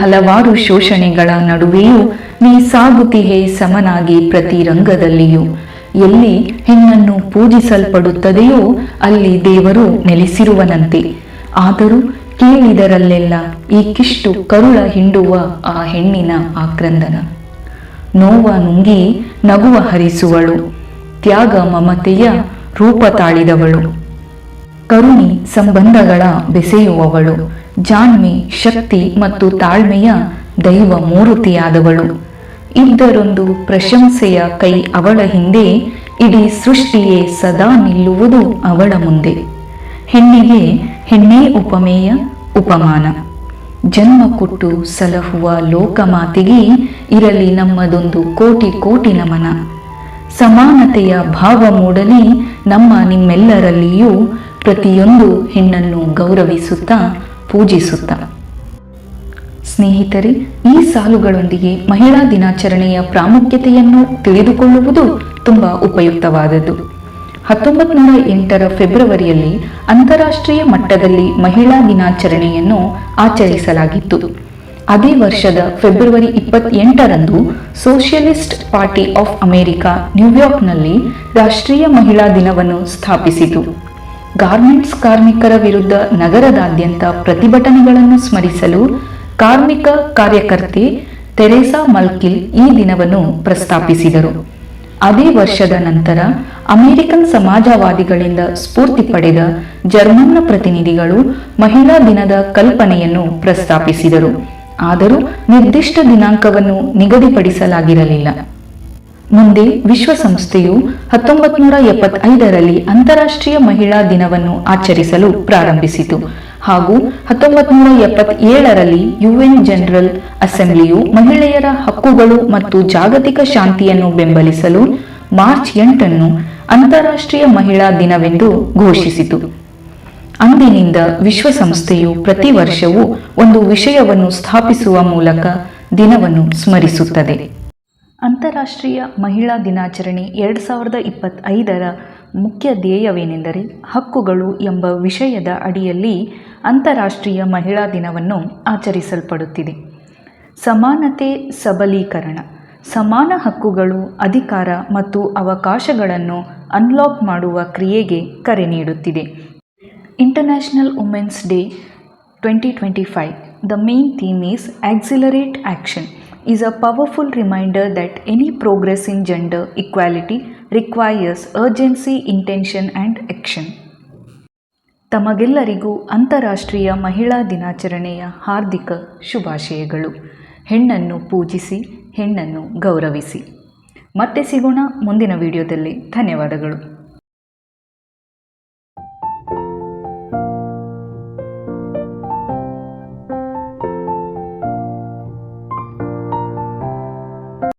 ಹಲವಾರು ಶೋಷಣೆಗಳ ನಡುವೆಯೂ ನೀ ಸಾಗುತಿಹೆ ಸಮನಾಗಿ ಪ್ರತಿ ರಂಗದಲ್ಲಿಯೂ. ಎಲ್ಲಿ ಹೆಣ್ಣನ್ನು ಪೂಜಿಸಲ್ಪಡುತ್ತದೆಯೋ ಅಲ್ಲಿ ದೇವರು ನೆಲೆಸಿರುವನಂತೆ. ಆದರೂ ಕೇಳಿದರಲ್ಲೆಲ್ಲ ಈ ಕಿಷ್ಟು ಕರುಳ ಹಿಂಡುವ ಆ ಹೆಣ್ಣಿನ ಆಕ್ರಂದನ. ನೋವ ನುಂಗಿ ನಗುವ ಹರಿಸುವಳು. ತ್ಯಾಗ ಮಮತೆಯ ರೂಪ ತಾಳಿದವಳು. ಕರುಣಿ ಸಂಬಂಧಗಳ ಬೆಸೆಯುವವಳು. ಜಾಣ್ಮೆ ಶಕ್ತಿ ಮತ್ತು ತಾಳ್ಮೆಯ ದೈವ ಮೂರ್ತಿಯಾದವಳು. ಇದ್ದರೊಂದು ಪ್ರಶಂಸೆಯ ಕೈ ಅವಳ ಹಿಂದೆ, ಇಡೀ ಸೃಷ್ಟಿಯೇ ಸದಾ ನಿಲ್ಲುವುದು ಅವಳ ಮುಂದೆ. ಹೆಣ್ಣಿಗೆ ಹೆಣ್ಣೇ ಉಪಮೇಯ, ಉಪಮಾನ. ಜನ್ಮ ಕೊಟ್ಟು ಸಲಹುವ ಲೋಕಮಾತಿಗೆ ಇರಲಿ ನಮ್ಮದೊಂದು ಕೋಟಿ ಕೋಟಿ ನಮನ. ಸಮಾನತೆಯ ಭಾವ ಮೂಡಲಿ ನಮ್ಮ ನಿಮ್ಮೆಲ್ಲರಲ್ಲಿಯೂ ಪ್ರತಿಯೊಂದು ಹೆಣ್ಣನ್ನು ಗೌರವಿಸುತ್ತಾ ಪೂಜಿಸುತ್ತಾ. ಸ್ನೇಹಿತರೆ, ಈ ಸಾಲುಗಳೊಂದಿಗೆ ಮಹಿಳಾ ದಿನಾಚರಣೆಯ ಪ್ರಾಮುಖ್ಯತೆಯನ್ನು ತಿಳಿದುಕೊಳ್ಳುವುದು ತುಂಬ ಉಪಯುಕ್ತವಾದದ್ದು. ಹತ್ತೊಂಬತ್ತು ನೂರ ಎಂಟರ ಫೆಬ್ರವರಿಯಲ್ಲಿ ಅಂತಾರಾಷ್ಟ್ರೀಯ ಮಟ್ಟದಲ್ಲಿ ಮಹಿಳಾ ದಿನಾಚರಣೆಯನ್ನು ಆಚರಿಸಲಾಗಿತ್ತು. ಅದೇ ವರ್ಷದ ಫೆಬ್ರವರಿ ಇಪ್ಪತ್ತೆಂಟರಂದು ಸೋಷಿಯಲಿಸ್ಟ್ ಪಾರ್ಟಿ ಆಫ್ ಅಮೆರಿಕ ನ್ಯೂಯಾರ್ಕ್ನಲ್ಲಿ ರಾಷ್ಟ್ರೀಯ ಮಹಿಳಾ ದಿನವನ್ನು ಸ್ಥಾಪಿಸಿತು. ಗಾರ್ಮೆಂಟ್ಸ್ ಕಾರ್ಮಿಕರ ವಿರುದ್ಧ ನಗರದಾದ್ಯಂತ ಪ್ರತಿಭಟನೆಗಳನ್ನು ಸ್ಮರಿಸಲು ಕಾರ್ಮಿಕ ಕಾರ್ಯಕರ್ತೆ ತೆರೇಸಾ ಮಲ್ಕಿಲ್ ಈ ದಿನವನ್ನು ಪ್ರಸ್ತಾಪಿಸಿದರು. ಅದೇ ವರ್ಷದ ನಂತರ ಅಮೆರಿಕನ್ ಸಮಾಜವಾದಿಗಳಿಂದ ಸ್ಫೂರ್ತಿ ಪಡೆದ ಜರ್ಮನ್ನ ಪ್ರತಿನಿಧಿಗಳು ಮಹಿಳಾ ದಿನದ ಕಲ್ಪನೆಯನ್ನು ಪ್ರಸ್ತಾಪಿಸಿದರು. ಆದರೂ ನಿರ್ದಿಷ್ಟ ದಿನಾಂಕವನ್ನು ನಿಗದಿಪಡಿಸಲಾಗಿರಲಿಲ್ಲ. ಮುಂದೆ ವಿಶ್ವಸಂಸ್ಥೆಯು ಹತ್ತೊಂಬತ್ ನೂರ ಎಪ್ಪತ್ತೈದರಲ್ಲಿ ಅಂತಾರಾಷ್ಟ್ರೀಯ ಮಹಿಳಾ ದಿನವನ್ನು ಆಚರಿಸಲು ಪ್ರಾರಂಭಿಸಿತು ಹಾಗೂ ಹತ್ತೊಂಬತ್ ನೂರ ಎಪ್ಪತ್ತೇಳರಲ್ಲಿ ಯುಎನ್ ಜನರಲ್ ಅಸೆಂಬ್ಲಿಯು ಮಹಿಳೆಯರ ಹಕ್ಕುಗಳು ಮತ್ತು ಜಾಗತಿಕ ಶಾಂತಿಯನ್ನು ಬೆಂಬಲಿಸಲು ಮಾರ್ಚ್ ಎಂಟನ್ನು ಅಂತಾರಾಷ್ಟ್ರೀಯ ಮಹಿಳಾ ದಿನವೆಂದು ಘೋಷಿಸಿತು. ಅಂದಿನಿಂದ ವಿಶ್ವಸಂಸ್ಥೆಯು ಪ್ರತಿ ವರ್ಷವೂ ಒಂದು ವಿಷಯವನ್ನು ಸ್ಥಾಪಿಸುವ ಮೂಲಕ ದಿನವನ್ನು ಸ್ಮರಿಸುತ್ತದೆ. ಅಂತಾರಾಷ್ಟ್ರೀಯ ಮಹಿಳಾ ದಿನಾಚರಣೆ ಎರಡು ಸಾವಿರದ ಇಪ್ಪತ್ತೈದರ ಮುಖ್ಯ ಧ್ಯೇಯವೇನೆಂದರೆ ಹಕ್ಕುಗಳು ಎಂಬ ವಿಷಯದ ಅಡಿಯಲ್ಲಿ ಅಂತಾರಾಷ್ಟ್ರೀಯ ಮಹಿಳಾ ದಿನವನ್ನು ಆಚರಿಸಲ್ಪಡುತ್ತಿದೆ. ಸಮಾನತೆ, ಸಬಲೀಕರಣ, ಸಮಾನ ಹಕ್ಕುಗಳು, ಅಧಿಕಾರ ಮತ್ತು ಅವಕಾಶಗಳನ್ನು ಅನ್ಲಾಕ್ ಮಾಡುವ ಕ್ರಿಯೆಗೆ ಕರೆ ನೀಡುತ್ತಿದೆ. Day twenty twenty five the main theme is accelerate action is a powerful reminder that any progress in gender equality requires urgency, intention, and action. ತಮಗೆಲ್ಲರಿಗೂ ಅಂತಾರಾಷ್ಟ್ರೀಯ ಮಹಿಳಾ ದಿನಾಚರಣೆಯ ಹಾರ್ದಿಕ ಶುಭಾಶಯಗಳು. ಹೆಣ್ಣನ್ನು ಪೂಜಿಸಿ ಹೆಣ್ಣನ್ನು ಗೌರವಿಸಿ. ಮತ್ತೆ ಸಿಗೋಣ ಮುಂದಿನ ವಿಡಿಯೋದಲ್ಲಿ. ಧನ್ಯವಾದಗಳು.